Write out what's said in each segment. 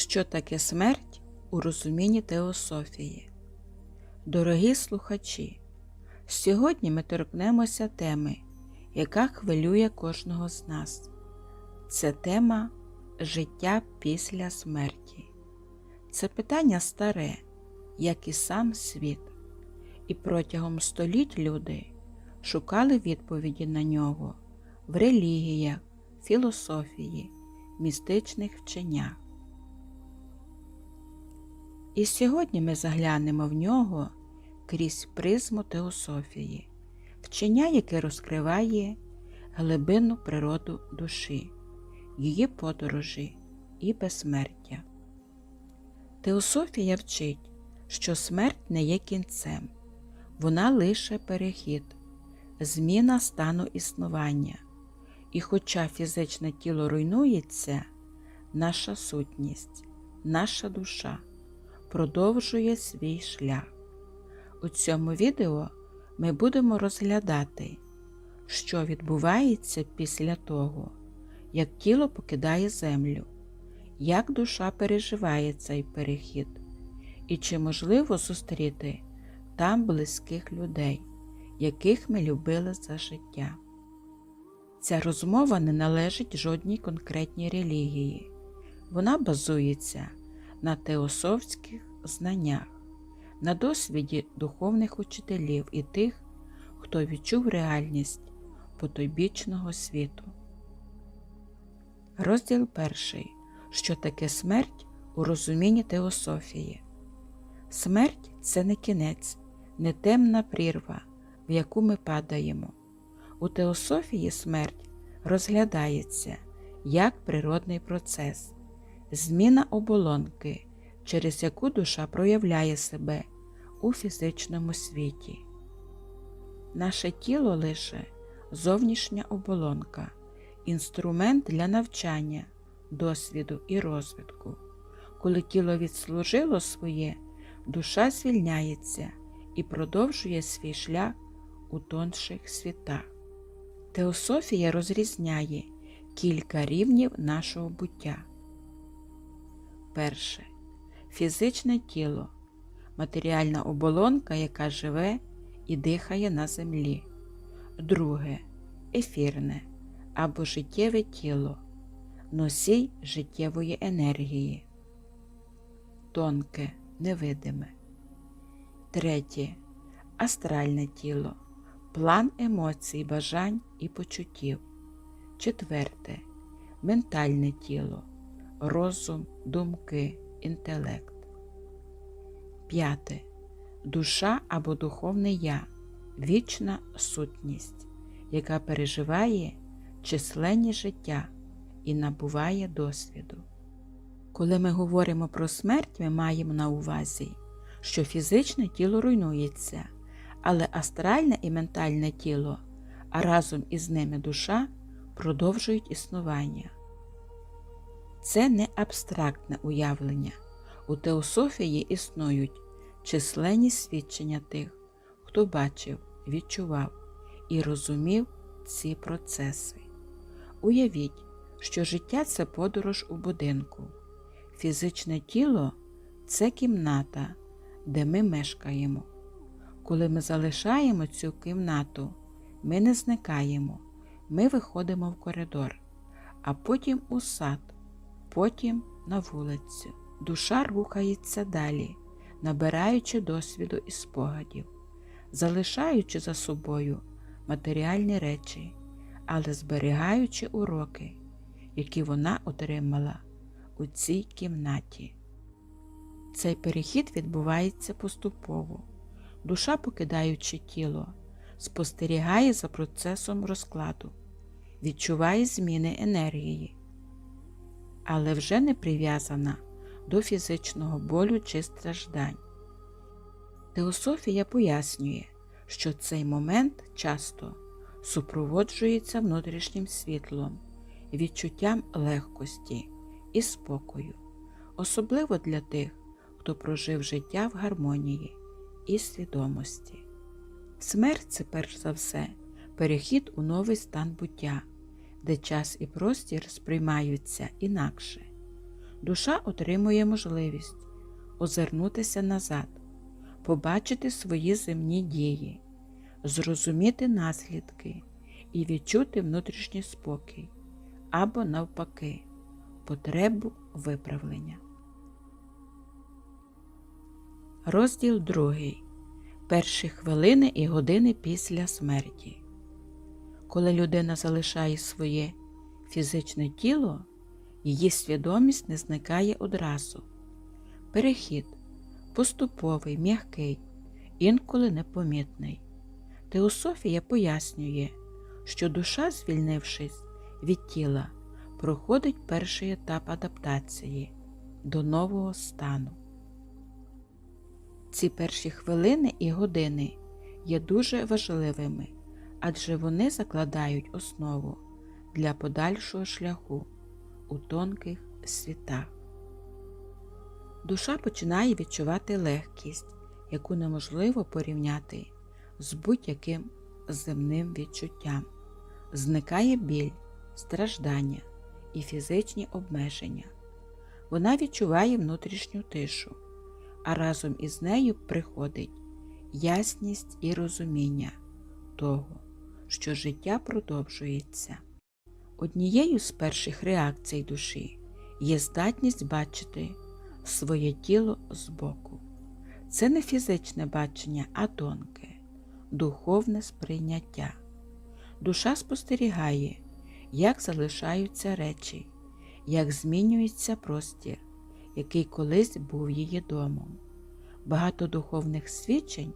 Що таке смерть у розумінні теософії? Дорогі слухачі, сьогодні ми торкнемося теми, яка хвилює кожного з нас. Це тема життя після смерті. Це питання старе, як і сам світ, і протягом століть люди шукали відповіді на нього в релігіях, філософії, містичних вченнях. І сьогодні ми заглянемо в нього крізь призму теософії, вчення, яке розкриває глибинну природу душі, її подорожі і безсмертя. Теософія вчить, що смерть не є кінцем, вона лише перехід, зміна стану існування. І хоча фізичне тіло руйнується, наша сутність, наша душа продовжує свій шлях. У цьому відео ми будемо розглядати, що відбувається після того, як тіло покидає землю, як душа переживає цей перехід, і чи можливо зустріти там близьких людей, яких ми любили за життя. Ця розмова не належить жодній конкретній релігії. Вона базується на теософських знаннях, на досвіді духовних учителів і тих, хто відчув реальність потойбічного світу. Розділ перший. Що таке смерть у розумінні теософії? Смерть це не кінець, не темна прірва, в яку ми падаємо. У теософії смерть розглядається як природний процес, зміна оболонки, через яку душа проявляє себе у фізичному світі. Наше тіло лише зовнішня оболонка, інструмент для навчання, досвіду і розвитку. Коли тіло відслужило своє, душа звільняється і продовжує свій шлях у тонших світах. Теософія розрізняє кілька рівнів нашого буття. Перше фізичне тіло, матеріальна оболонка, яка живе і дихає на землі. Друге ефірне або життєве тіло, носій життєвої енергії. Тонке, невидиме. Третє астральне тіло, план емоцій, бажань і почуттів. Четверте ментальне тіло, розум, думки, інтелект. П'яте. Душа або духовне я, вічна сутність, яка переживає численні життя і набуває досвіду. Коли ми говоримо про смерть, ми маємо на увазі, що фізичне тіло руйнується, але астральне і ментальне тіло, а разом із ними душа продовжують існування. Це не абстрактне уявлення. У теософії існують численні свідчення тих, хто бачив, відчував і розумів ці процеси. Уявіть, що життя це подорож у будинку, фізичне тіло це кімната, де ми мешкаємо. Коли ми залишаємо цю кімнату, ми не зникаємо, ми виходимо в коридор, а потім у сад, потім на вулицю. Душа рухається далі, набираючи досвіду і спогадів, залишаючи за собою матеріальні речі, але зберігаючи уроки, які вона отримала у цій кімнаті. Цей перехід відбувається поступово. Душа, покидаючи тіло, спостерігає за процесом розкладу, відчуває зміни енергії, але вже не прив'язана до фізичного болю чи страждань. Теософія пояснює, що цей момент часто супроводжується внутрішнім світлом, відчуттям легкості і спокою, особливо для тих, хто прожив життя в гармонії і свідомості. Смерть це перш за все перехід у новий стан буття, де час і простір сприймаються інакше. душа отримує можливість озирнутися назад, побачити свої земні дії, зрозуміти наслідки і відчути внутрішній спокій або, навпаки, потребу виправлення. Розділ 2. Перші хвилини і години після смерті. Коли людина залишає своє фізичне тіло, її свідомість не зникає одразу. Перехід поступовий, м'який, інколи непомітний. Теософія пояснює, що душа, звільнившись від тіла, проходить перший етап адаптації до нового стану. Ці перші хвилини і години є дуже важливими, адже вони закладають основу для подальшого шляху у тонких світах. Душа починає відчувати легкість, яку неможливо порівняти з будь-яким земним відчуттям. Зникає біль, страждання і фізичні обмеження. Вона відчуває внутрішню тишу, а разом із нею приходить ясність і розуміння того, що життя продовжується. Однією з перших реакцій душі є здатність бачити своє тіло збоку. Це не фізичне бачення, а тонке, духовне сприйняття. Душа спостерігає, як залишаються речі, як змінюється простір, який колись був її домом. Багато духовних свідчень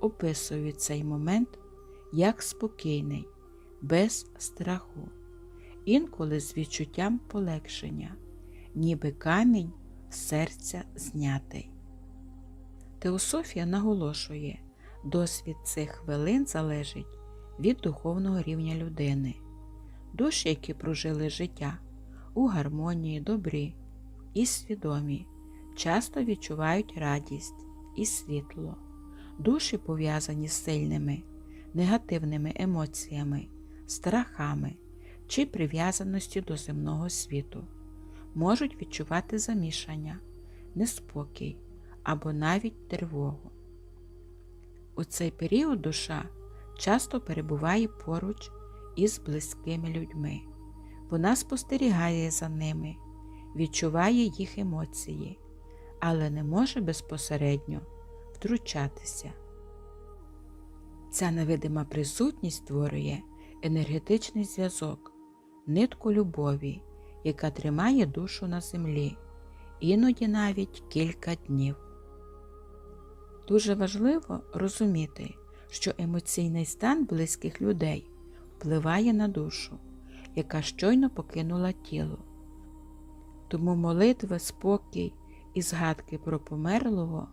описують цей момент як спокійний, без страху, інколи з відчуттям полегшення, ніби камінь серця знятий. Теософія наголошує, досвід цих хвилин залежить від духовного рівня людини. Душі, які прожили життя у гармонії, добрі і свідомі, часто відчувають радість і світло. Душі пов'язані з сильними, негативними емоціями, страхами чи прив'язаності до земного світу, можуть відчувати замішання, неспокій або навіть тривогу. У цей період душа часто перебуває поруч із близькими людьми. Вона спостерігає за ними, відчуває їх емоції, але не може безпосередньо втручатися. Ця невидима присутність створює енергетичний зв'язок, нитку любові, яка тримає душу на землі, іноді навіть кілька днів. Дуже важливо розуміти, що емоційний стан близьких людей впливає на душу, яка щойно покинула тіло. Тому молитви, спокій і згадки про померлого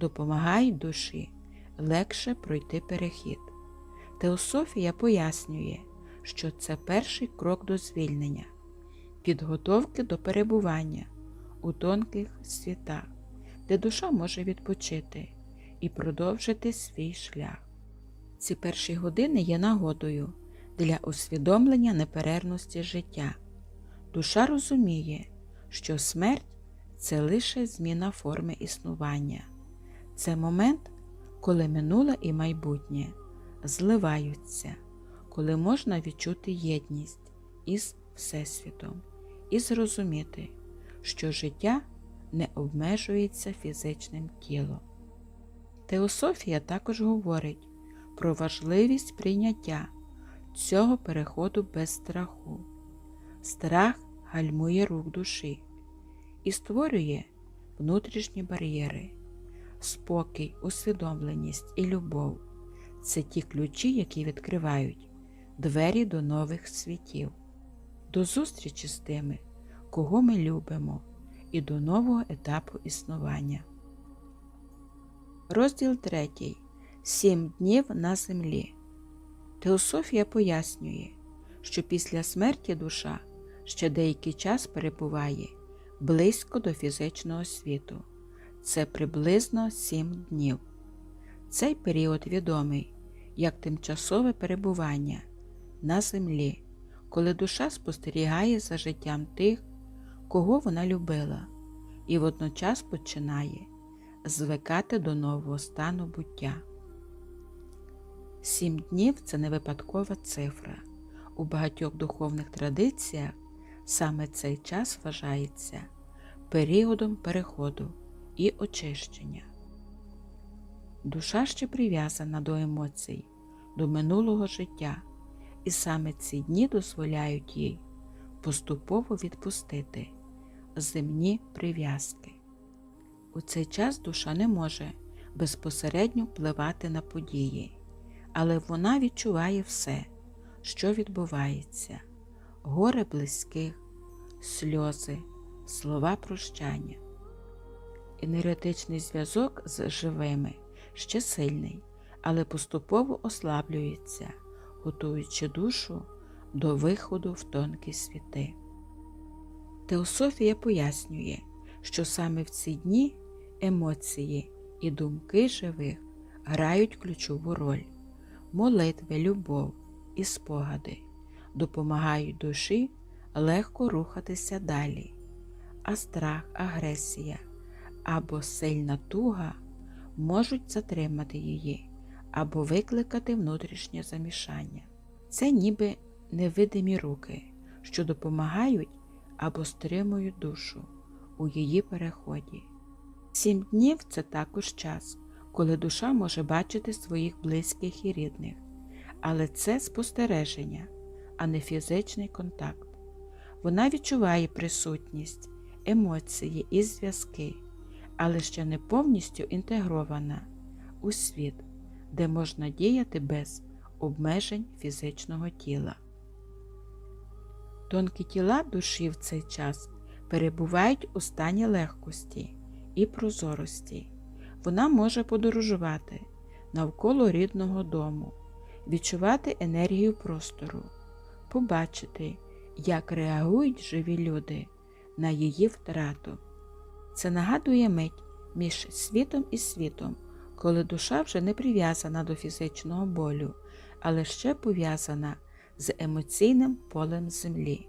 допомагають душі легше пройти перехід. Теософія пояснює, що це перший крок до звільнення, підготовки до перебування у тонких світах, де душа може відпочити і продовжити свій шлях. Ці перші години є нагодою для усвідомлення неперервності життя. Душа розуміє, що смерть це лише зміна форми існування, це момент, коли минуле і майбутнє зливаються, коли можна відчути єдність із Всесвітом і зрозуміти, що життя не обмежується фізичним тілом. Теософія також говорить про важливість прийняття цього переходу без страху. Страх гальмує рух душі і створює внутрішні бар'єри, спокій, усвідомленість і любов це ті ключі, які відкривають двері до нових світів, до зустрічі з тими, кого ми любимо, і до нового етапу існування. Розділ 3. Сім днів на землі. Теософія пояснює, що після смерті душа ще деякий час перебуває близько до фізичного світу. Це приблизно сім днів. Цей період відомий як тимчасове перебування на землі, коли душа спостерігає за життям тих, кого вона любила, і водночас починає звикати до нового стану буття. Сім днів це не випадкова цифра. У багатьох духовних традиціях саме цей час вважається періодом переходу і очищення. Душа ще прив'язана до емоцій, до минулого життя, і саме ці дні дозволяють їй поступово відпустити земні прив'язки. У цей час душа не може безпосередньо впливати на події, але вона відчуває все, що відбувається, горе близьких, сльози, слова прощання. Енергетичний зв'язок з живими ще сильний, але поступово ослаблюється, готуючи душу до виходу в тонкі світи. Теософія пояснює, що саме в ці дні емоції і думки живих грають ключову роль, молитви, любов і спогади допомагають душі легко рухатися далі, а страх, агресія або сильна туга можуть затримати її або викликати внутрішнє замішання. Це ніби невидимі руки, що допомагають або стримують душу у її переході. Сім днів це також час, коли душа може бачити своїх близьких і рідних, але це спостереження, а не фізичний контакт. Вона відчуває присутність, емоції і зв'язки, але ще не повністю інтегрована у світ, де можна діяти без обмежень фізичного тіла. Тонкі тіла душі в цей час перебувають у стані легкості і прозорості. Вона може подорожувати навколо рідного дому, відчувати енергію простору, побачити, як реагують живі люди на її втрату. Це нагадує мить між світом і світом, коли душа вже не прив'язана до фізичного болю, але ще пов'язана з емоційним полем землі.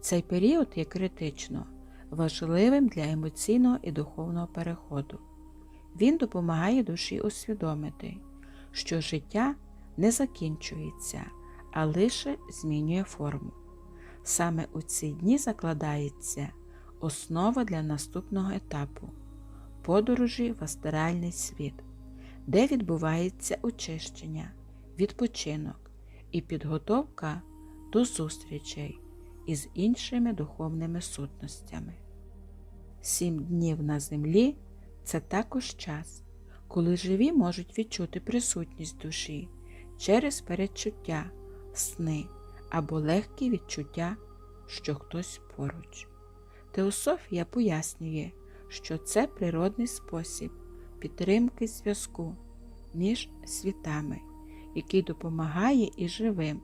Цей період є критично важливим для емоційного і духовного переходу. Він допомагає душі усвідомити, що життя не закінчується, а лише змінює форму. Саме у ці дні закладається основа для наступного етапу подорожі в астральний світ, де відбувається очищення, відпочинок і підготовка до зустрічей із іншими духовними сутностями. Сім днів на землі це також час, коли живі можуть відчути присутність душі через передчуття, сни або легкі відчуття, що хтось поруч. Теософія пояснює, що це природний спосіб підтримки зв'язку між світами, який допомагає і живим,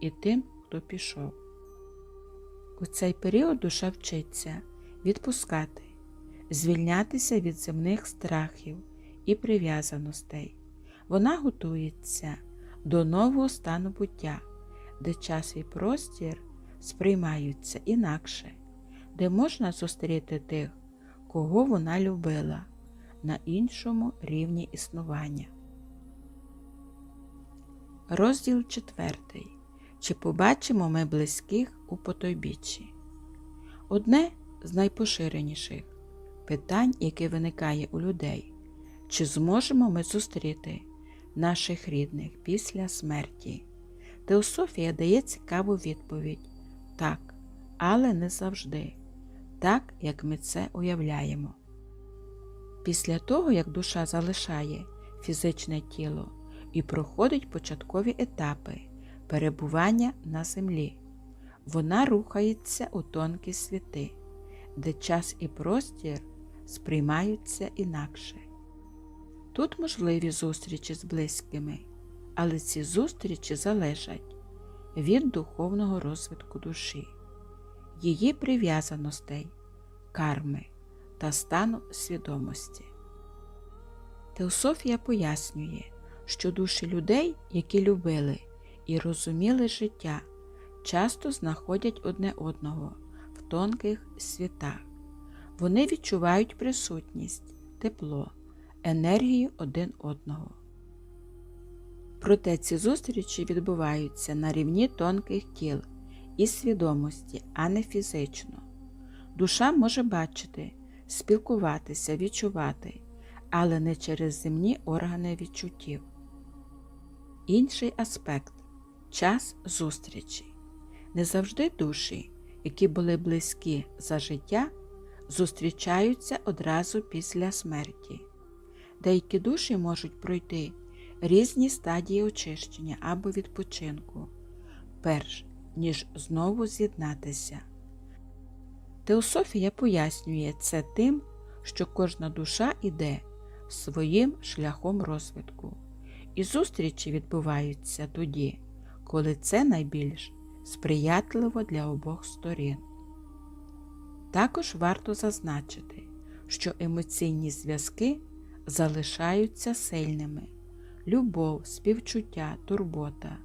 і тим, хто пішов. У цей період душа вчиться відпускати, звільнятися від земних страхів і прив'язаностей. Вона готується до нового стану буття, де час і простір сприймаються інакше, де можна зустріти тих, кого вона любила на іншому рівні існування. Розділ четвертий. Чи побачимо ми близьких у потойбіччі? Одне з найпоширеніших питань, яке виникає у людей, чи зможемо ми зустріти наших рідних після смерті? Теософія дає цікаву відповідь так, але не завжди, так, як ми це уявляємо. Після того, як душа залишає фізичне тіло і проходить початкові етапи перебування на землі, вона рухається у тонкі світи, де час і простір сприймаються інакше. Тут можливі зустрічі з близькими, але ці зустрічі залежать від духовного розвитку душі, її прив'язаностей, карми та стану свідомості. Теософія пояснює, що душі людей, які любили і розуміли життя, часто знаходять одне одного в тонких світах. Вони відчувають присутність, тепло, енергію один одного. Проте ці зустрічі відбуваються на рівні тонких тіл і свідомості, а не фізично. Душа може бачити, спілкуватися, відчувати, але не через земні органи відчуттів. Інший аспект час зустрічі. Не завжди душі, які були близькі за життя, зустрічаються одразу після смерті. Деякі душі можуть пройти різні стадії очищення або відпочинку, перш ніж знову з'єднатися. Теософія пояснює це тим, що кожна душа іде своїм шляхом розвитку, і зустрічі відбуваються тоді, коли це найбільш сприятливо для обох сторін. Також варто зазначити, що емоційні зв'язки залишаються сильними. Любов, співчуття, турбота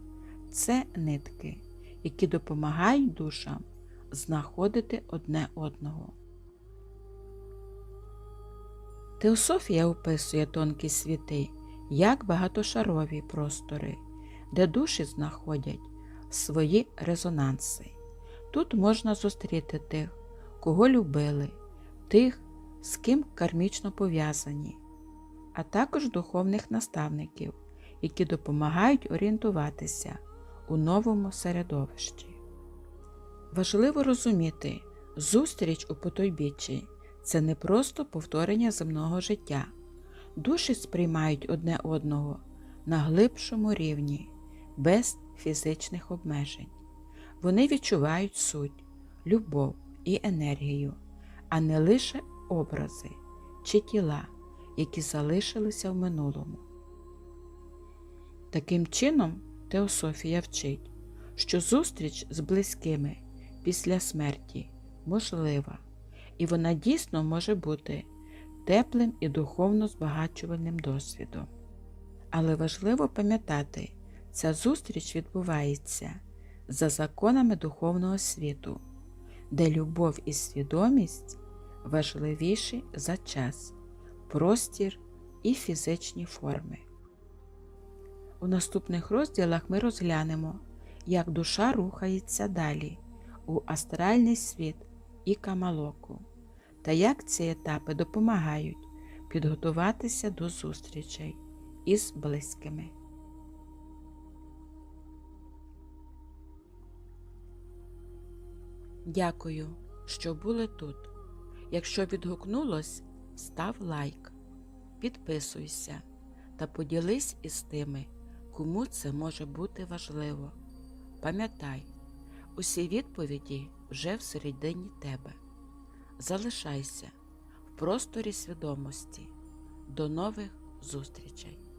це нитки, які допомагають душам знаходити одне одного. Теософія описує тонкі світи як багатошарові простори, де душі знаходять свої резонанси. Тут можна зустріти тих, кого любили, тих, з ким кармічно пов'язані, а також духовних наставників, які допомагають орієнтуватися у новому середовищі. Важливо розуміти, зустріч у потойбіччі це не просто повторення земного життя. Душі сприймають одне одного на глибшому рівні, без фізичних обмежень. Вони відчувають суть, любов і енергію, а не лише образи чи тіла, які залишилися в минулому. Таким чином, Теософія вчить, що зустріч з близькими після смерті можлива, і вона дійсно може бути теплим і духовно збагачувальним досвідом. Але важливо пам'ятати, ця зустріч відбувається за законами духовного світу, де любов і свідомість важливіші за час, простір і фізичні форми. У наступних розділах ми розглянемо, як душа рухається далі у астральний світ і камалоку, та як ці етапи допомагають підготуватися до зустрічей із близькими. Дякую, що були тут. Якщо відгукнулось, став лайк, підписуйся та поділись із тими, кому це може бути важливо. Пам'ятай, усі відповіді вже всередині тебе. Залишайся в просторі свідомості. До нових зустрічей!